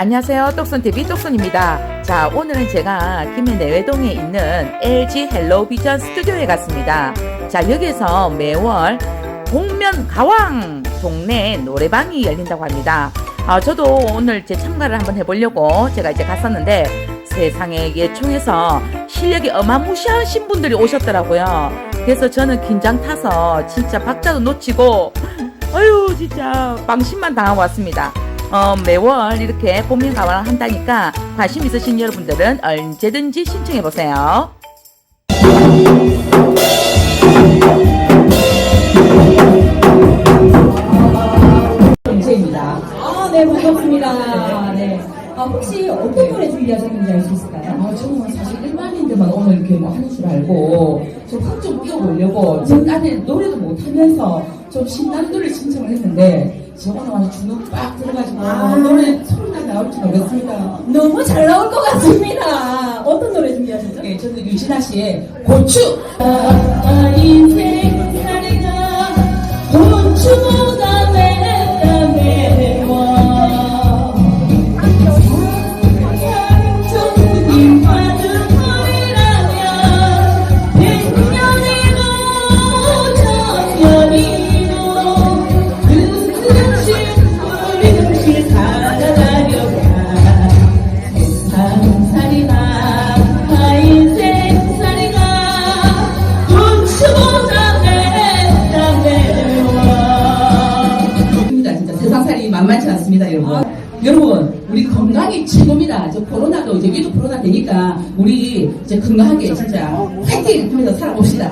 안녕하세요. 똑손TV 똑손입니다. 자, 오늘은 제가 김해 내외동에 있는 LG 헬로비전 스튜디오에 갔습니다. 자, 여기서 매월 복면 가왕 동네 노래방이 열린다고 합니다. 아, 저도 오늘 제 참가를 한번 해보려고 제가 이제 갔었는데 세상에 예총에서 실력이 어마무시하신 분들이 오셨더라고요. 그래서 저는 긴장 타서 진짜 박자도 놓치고 아유 진짜 방심만 당하고 왔습니다. 어, 매월 이렇게 본민 가왕을 한다니까 관심 있으신 여러분들은 언제든지 신청해 보세요. 정세입니다. 아, 네, 반갑습니다. 네. 아, 혹시 어떤 노래 준비하셨는지 알 수 있을까요? 아, 저는 사실 일반인들만 오늘 이렇게 뭐 하는 줄 알고 좀확좀 뛰어보려고 저 딴에 노래도 못하면서 좀 신나는 노래 신청을 했는데 저 오늘 완전 주눅 빡 들어가지고 아. 노래 소리가 나올지 모르겠습니다. 너무 잘 나올 것 같습니다. 어떤 노래 준비하셨죠? 네, 저는 유진아 씨의 고추! 아, 아, 인생 살이가 고추 만만치 않습니다 여러분. 여러분 우리 건강이 최고입니다. 저 코로나도 이제 위도 코로나 되니까 우리 이제 건강하게 진짜 파이팅 하면서 살아봅시다